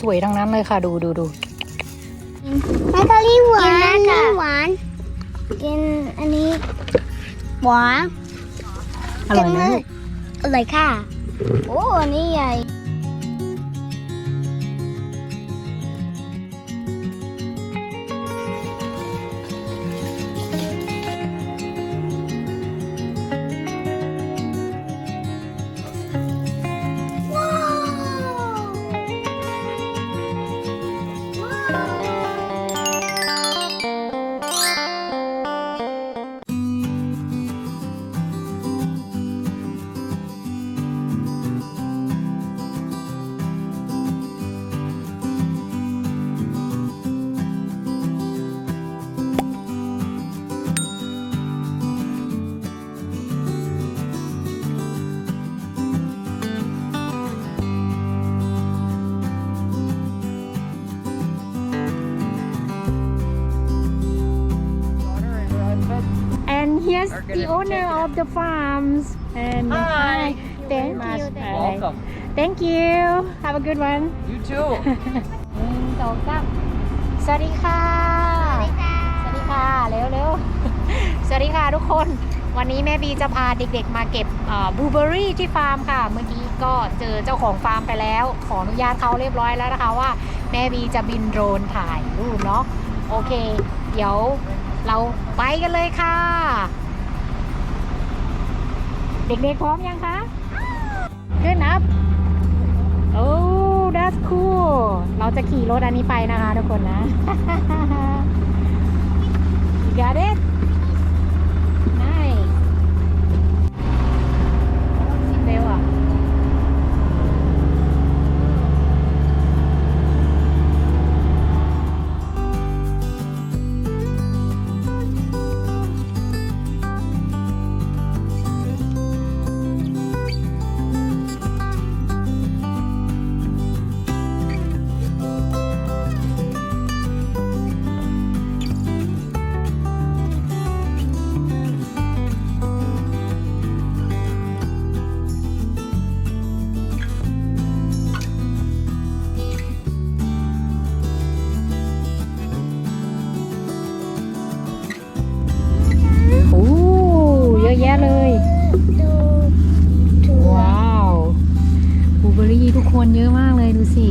สวยๆทั้งนั้นเลยค่ะ ดูดูดูแมคคารี่หวานนี่หวาน กินอันนี้ หวานอร่อยไหมลูกอร่อยค่ะ โอ้อันนี้ใหญ่ the gonna owner check it of the farms. And Hi. Thank Very you. much. Welcome. Thank you. Have a good one. You too. หนึ่งสองสามสวัสดีค่ะ สวัสดีค่ะ เร็วเร็วสวัสดีค่ะทุกคน วันนี้แม่บีจะพาเด็กๆมาเก็บบลูเบอรี่ที่ฟาร์มค่ะ เมื่อกี้ก็เจอเจ้าของฟาร์มไปแล้ว ขออนุญาตเขาเรียบร้อยแล้วนะคะว่า แม่บีจะบินโดรนถ่ายรูปเนาะ โอเค เดี๋ยวเราไปกันเลยค่ะ เด็กๆพร้อมยังคะขึ้นอัพโอ้ that's cool เราจะขี่รถอันนี้ไปนะคะทุกคนนะ You got it อะแยะเลยดูถั่วว้าวบลูเบอรี่ทุกคนเยอะมากเลยดูสิ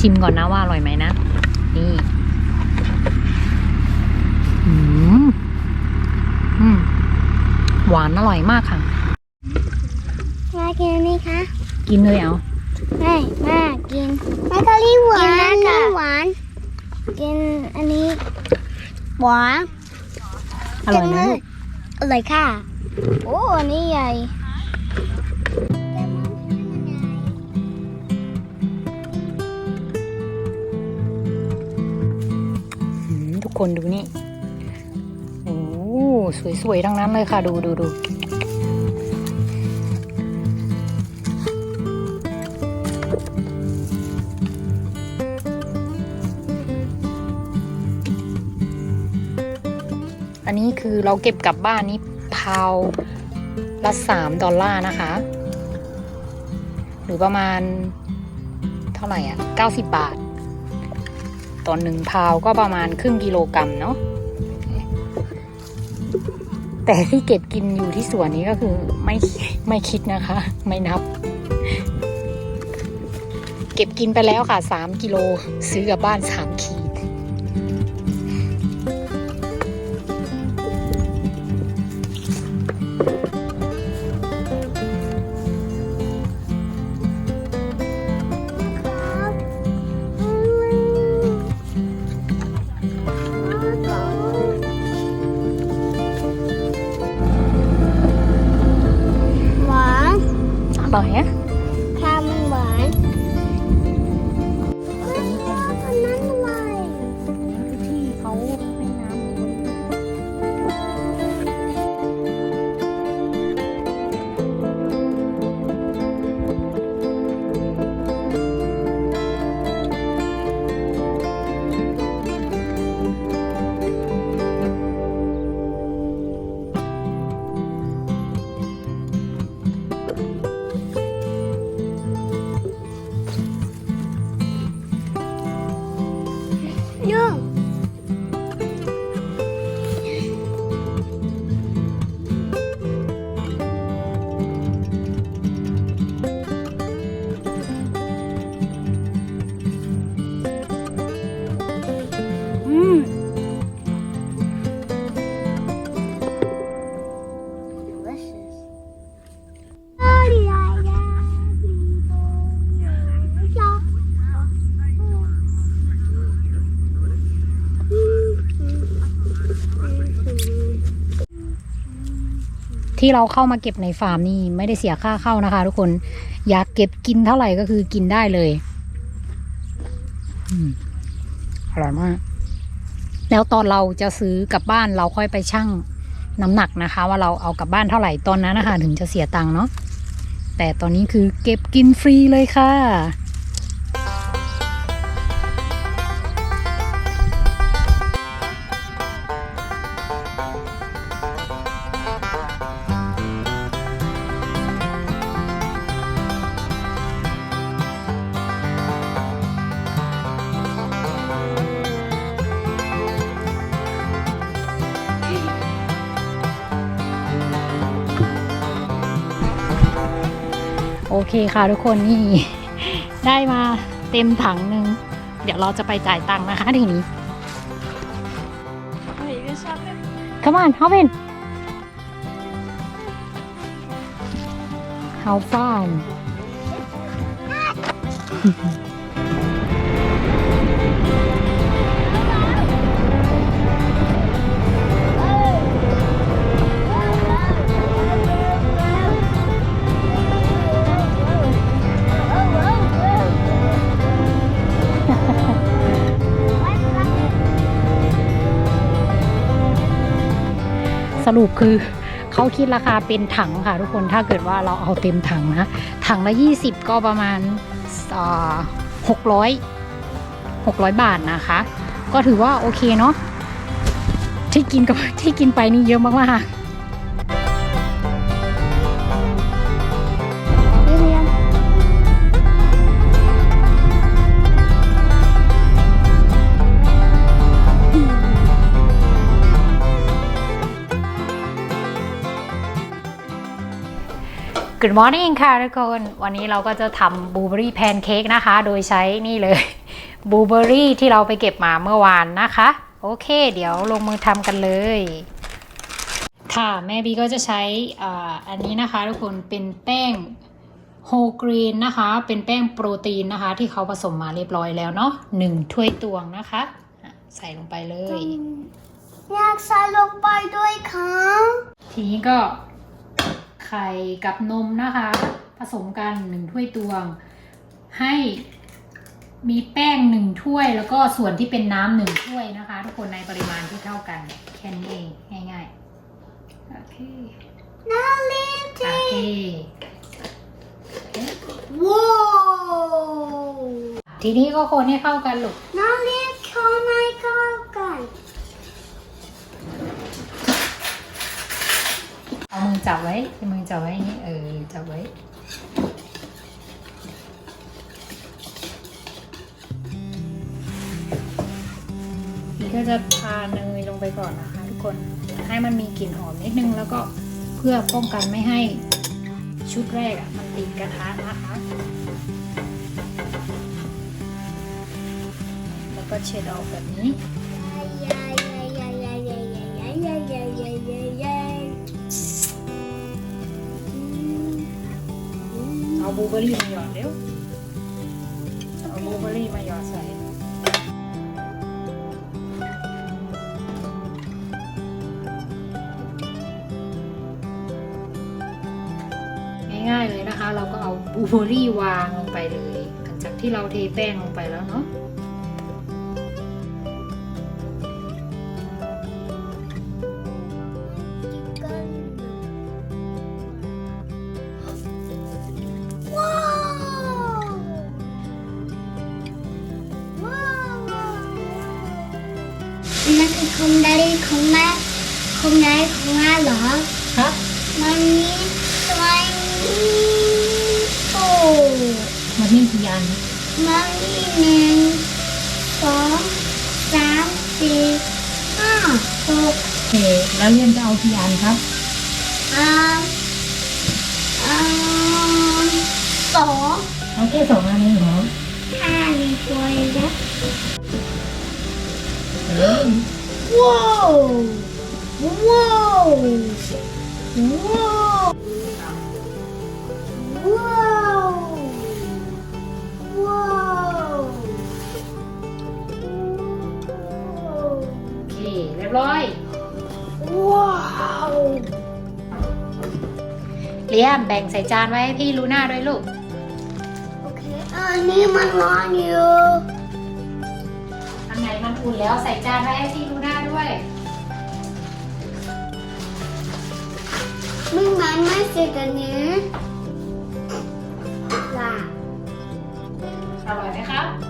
ชิมก่อนนะว่าอร่อยไหมนะ นี่อืมอืมหวานอร่อยมากค่ะมากินอันนี้คะ กินเลยเอาไม่มากินแมคคารี่หวานนี่หวาน กินอันนี้ หวานอร่อยไหมลูกอร่อยค่ะ โอ้อันนี้ใหญ่ คนดูนี่โอ้สวยๆทั้งนั้นเลยค่ะ ดูดูดูอันนี้คือเราเก็บกลับบ้านนี้พาวละสามดอลลาร์นะคะ หรือประมาณเท่าไหร่อะเก้าสิบบาท ตอหนึ่งพาวก็ประมาณครึ่งกิโลกรัมเนาะแต่ที่เก็บกินอยู่ที่สวนนี้ก็คือไม่ไม่คิดนะคะ ไม่นับ เก็บกินไปแล้วค่ะสามกิโลซื้อกับบ้านสามขี อร่ ที่เราเข้ามาเก็บในฟาร์มนี่ไม่ได้เสียค่าเข้านะคะ ทุกคนอยากเก็บกินเท่าไหร่ก็คือกินได้เลยอืมอร่อยมาก แล้วตอนเราจะซื้อกลับบ้านเราค่อยไปชั่งน้ำหนักนะคะ ว่าเราเอากลับบ้านเท่าไหร่ตอนนั้นนะคะ ถึงจะเสียตังค์เนาะแต่ตอนนี้คือเก็บกินฟรีเลยค่ะ เคค่ะทุกคนนี่ ได้มาเต็มถังหนึ่งเดี๋ยวเราจะไปจ่ายตังค์นะคะทีนี้ Come on hop in How fun รุปคือเขาคิดราคาเป็นถังค่ะทุกคนถ้าเกิดว่าเราเอาเต็มถังนะ ถังละ 20 ก็ประมาณหกร้อยหกร้อยบาทนะคะ ก็ถือว่าโอเคเนาะที่กินกับที่กินไปนี่เยอะมากๆ Good morning ค่ะทุกคน วันนี้เราก็จะทำบลูเบอรี่แพนเค้กนะคะ โดยใช้นี่เลยบลูเบอรี่ที่เราไปเก็บมาเมื่อวานนะคะ โอเค เดี๋ยวลงมือทำกันเลย ค่ะแม่บีก็จะใช้อ่าอันนี้นะคะทุกคนเป็นแป้งโฮกรีนนะคะ เป็นแป้งโปรตีนนะคะ ที่เขาผสมมาเรียบร้อยแล้วเนาะหนึ่งถ้วยตวงนะคะอะใส่ลงไปเลย อยากใส่ลงไปด้วยค่ะทีนี้ก็ ไข่กับนมนะคะ ผสมกันหนึ่งถ้วยตวง ให้มีแป้งหนึ่งถ้วย แล้วก็ส่วนที่เป็นน้ำหนึ่งถ้วยนะคะ ทุกคนในปริมาณที่เท่ากันแค่นี้เองง่ายๆโอเคน้าลินโอเคว้าวทีนี้ก็คนให้เข้ากันลูก น้าลินเข้าในเข้ากัน เอามือ จับไว้เอามือจับไว้อย่างนี้เออจับไว้นี่ก็จะทาเนยลงไปก่อนนะคะทุกคนให้มันมีกลิ่นหอมนิดนึงแล้วก็เพื่อป้องกันไม่ให้ชุดแรกอะมันติดกระทะนะคะ แล้วก็เช็ดออกแบบนี้ เอาบูเบอรี่มาหยอดเร็ว เอาบูเบอรี่มาหยอดใส่ง่ายๆเลยนะคะ เราก็เอาบูเบอรี่วางลงไปเลย หลังจากที่เราเทแป้งลงไปแล้ว คือของใดของแม่ของไหนของแม่เหรอครับมันมีตัวนี้โอ้มันนี่กี่อันมันมีหนึ่งสองสามสี่ห้าหกโอเคแล้วเรียนจะเอากี่อันครับอ่าอ่าสองเอาแค่สองอันเองเหรอห้าในตัวเองนะเออ ว้าวว้าวว้าวว้าวว้าวโอเคเรียบร้อย ว้าวเลียมแบ่งใส่จานไว้ให้พี่ลูน่าด้วยลูก โอเคอันนี้มันร้อนอยู่อันไหนมันอุ่นแล้วใส่จานไว้ให้พี่ลูน่า ด้วยมึงมันไม่ใช่กันนี้ล่ะอร่อยไหมครับ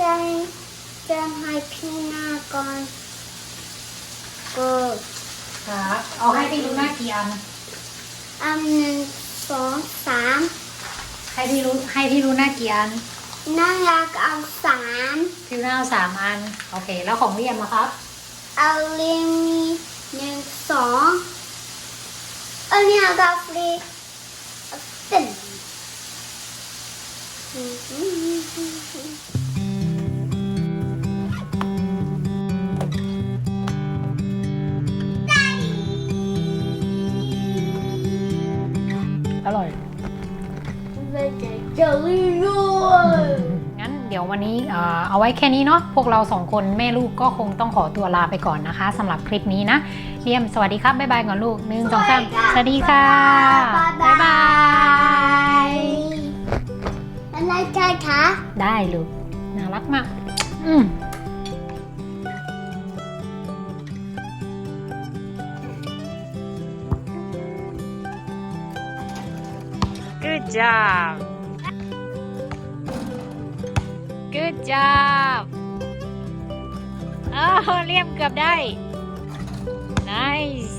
ตาลีจะจะให้พี่หน้าก่อนก็ครับเอาให้พี่ลูน่ากี่อัน อันหนึ่งสองสามให้พี่ลูให้พี่ลูน่ากี่อันน่ารักเอาสามพี่ลูน่าเอาสามอัน โอเค แล้วของเลียมนะครับ เอาเลมีหนึ่งสองอันนี้เอากาฟรีตึ้ง ได้เจอเลยงั้นเดี๋ยววันนี้เอ่อเอาไว้แค่นี้เนาะพวกเราสองคนแม่ลูกก็คงต้องขอตัวลาไปก่อนนะคะสำหรับคลิปนี้นะเรียมสวัสดีครับบ๊ายบายก่อนลูกหนึ่งสองสามสวัสดีค่ะบ๊ายบายอะไรกันคะได้ลูกน่ารักมาก อืม Good job Good job อ้าวเรียมเกือบได้ Nice